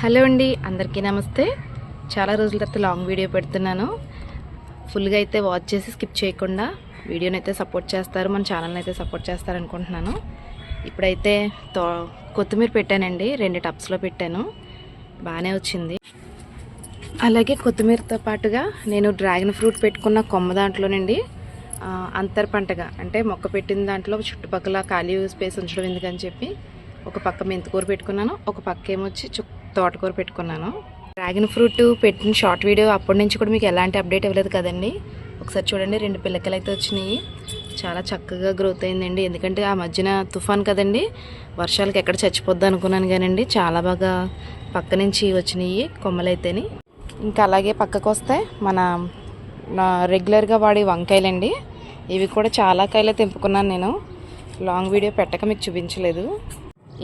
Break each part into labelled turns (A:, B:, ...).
A: Hello అండి అందరికీ నమస్తే. చాలా రోజుల తర్వాత లాంగ్ వీడియో పెడుతున్నాను. ఫుల్గా అయితే వాచ్ చేసి స్కిప్ చేయకుండా వీడియోని అయితే సపోర్ట్ చేస్తారు మన ఛానల్ని అయితే సపోర్ట్ చేస్తారు అనుకుంటున్నాను. ఇప్పుడైతే తో కొత్తిమీర పెట్టానండి రెండు టబ్స్లో పెట్టాను. బాగానే వచ్చింది. అలాగే కొత్తిమీరతో పాటుగా నేను డ్రాగన్ ఫ్రూట్ పెట్టుకున్న కొమ్మ దాంట్లోనండి అంతర్ పంటగా అంటే మొక్క పెట్టిన దాంట్లో చుట్టుపక్కల ఖాళీ స్పేస్ ఉంచడం ఎందుకని చెప్పి ఒక పక్క మెంతికూర పెట్టుకున్నాను ఒక పక్క ఏమొచ్చి చు తోటకూర పెట్టుకున్నాను. డ్రాగన్ ఫ్రూట్ పెట్టిన షార్ట్ వీడియో అప్పటి నుంచి కూడా మీకు ఎలాంటి అప్డేట్ ఇవ్వలేదు కదండి. ఒకసారి చూడండి రెండు పిల్లకలు అయితే వచ్చినాయి. చాలా చక్కగా గ్రోత్ అయిందండి. ఎందుకంటే ఆ మధ్యన తుఫాన్ కదండి. వర్షాలకి ఎక్కడ చచ్చిపోద్ది అనుకున్నాను కానండి. చాలా బాగా పక్క నుంచి వచ్చినాయి కొమ్మలైతేని. ఇంకా అలాగే పక్కకు వస్తే మన రెగ్యులర్గా వాడే వంకాయలండి. ఇవి కూడా చాలా కాయలు తెంపుకున్నాను నేను. లాంగ్ వీడియో పెట్టక మీకు చూపించలేదు.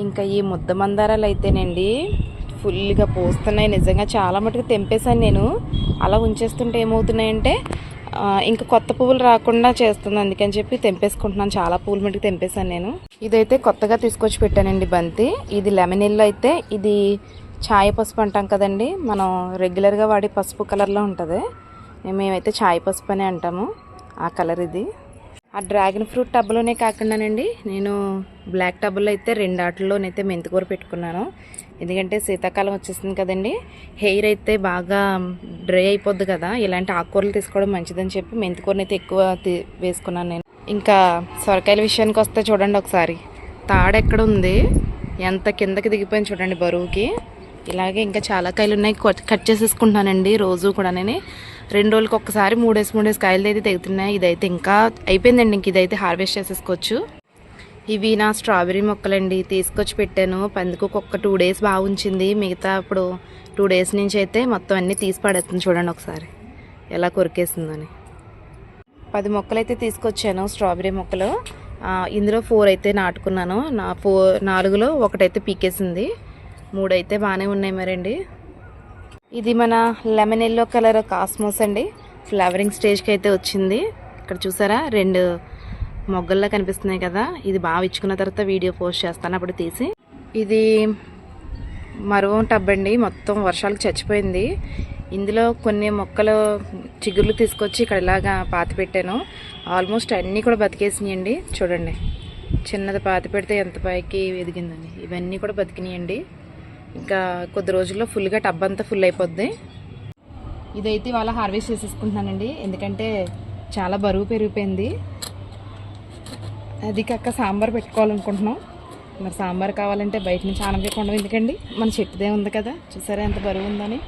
A: ఇంకా ఈ ముద్ద మందారాలు అయితేనండి ఫుల్గా పోస్తున్నాయి. నిజంగా చాలా మటుకు తెంపేశాను నేను. అలా ఉంచేస్తుంటే ఏమవుతున్నాయంటే ఇంకా కొత్త పువ్వులు రాకుండా చేస్తుంది. అందుకని చెప్పి తెంపేసుకుంటున్నాను. చాలా పువ్వులు మటుకు తెంపేశాను నేను. ఇదైతే కొత్తగా తీసుకొచ్చి పెట్టానండి బంతి. ఇది లెమన్ ఇల్లు అయితే ఇది ఛాయ్ పసుపు అంటాం కదండి. మనం రెగ్యులర్గా వాడే పసుపు కలర్లో ఉంటుంది. మేమైతే ఛాయ్ పసుపు అనే అంటాము. ఆ కలర్ ఇది. ఆ డ్రాగన్ ఫ్రూట్ టబ్లోనే కాకుండానండి నేను బ్లాక్ టబ్లో అయితే రెండు ఆటల్లోనైతే మెంతికూర పెట్టుకున్నాను. ఎందుకంటే శీతాకాలం వచ్చేస్తుంది కదండి. హెయిర్ అయితే బాగా డ్రై అయిపోద్ది కదా. ఇలాంటి ఆకుకూరలు తీసుకోవడం మంచిదని చెప్పి మెంతికూరని అయితే ఎక్కువ వేసుకున్నాను నేను. ఇంకా సొరకాయల విషయానికి వస్తే చూడండి ఒకసారి. తాడు ఎక్కడ ఉంది? ఎంత కిందకి దిగిపోయింది చూడండి బరువుకి. ఇలాగే ఇంకా చాలా కాయలు ఉన్నాయి. కట్- కట్ చేసేసుకుంటున్నానండి రోజు కూడా నేను. రెండు రోజులకి ఒకసారి మూడేసి మూడేసి కాయలు అయితే తెగుతున్నాయి. ఇదైతే ఇంకా అయిపోయిందండి. ఇంక ఇదైతే హార్వెస్ట్ చేసేసుకోవచ్చు. ఇవి నా స్ట్రాబెరీ మొక్కలండి. తీసుకొచ్చి పెట్టాను. పందుకు ఒక టూ డేస్ బాగా ఉంచింది. మిగతా ఇప్పుడు టూ డేస్ నుంచి అయితే మొత్తం అన్నీ తీసి పడేస్తుంది చూడండి ఒకసారి. ఎలా కొరికేసిందని పది మొక్కలు అయితే తీసుకొచ్చాను స్ట్రాబెర్రీ మొక్కలు. ఇందులో ఫోర్ అయితే నాటుకున్నాను. నా ఫోర్ నాలుగులో ఒకటైతే పీకేసింది. మూడు అయితే బాగానే ఉన్నాయి మరండి. ఇది మన లెమన్ ఎల్లో కలర్ కాస్మోస్ అండి. ఫ్లవరింగ్ స్టేజ్కి అయితే వచ్చింది. ఇక్కడ చూసారా? రెండు మొగ్గల్లా కనిపిస్తున్నాయి కదా ఇది బాగా ఇచ్చుకున్న తర్వాత వీడియో పోస్ట్ చేస్తాను అప్పుడు తీసి. ఇది మరో టబ్ అండి మొత్తం వర్షాలకు చచ్చిపోయింది. ఇందులో కొన్ని మొక్కలు చిగుర్లు తీసుకొచ్చి ఇక్కడ ఇలాగా పాతి పెట్టాను. ఆల్మోస్ట్ అన్నీ కూడా బతికేసినాయండి చూడండి. చిన్నది పాతి పెడితే ఎంత పైకి ఎదిగిందని. ఇవన్నీ కూడా బతికినాయండి. ఇంకా కొద్ది రోజుల్లో ఫుల్గా టబ్ అంతా ఫుల్ అయిపోద్ది. ఇదైతే ఇవాళ హార్వెస్ట్ చేసేసుకుంటున్నానండి ఎందుకంటే చాలా బరువు పెరిగిపోయింది. అది కాక సాంబార్ పెట్టుకోవాలనుకుంటున్నాం. మరి సాంబార్ కావాలంటే బయట నుంచి ఆనబెట్టకుండా ఎందుకండి? మన చెట్టుదే ఉంది కదా. చూసారా ఎంత బరువు ఉందని?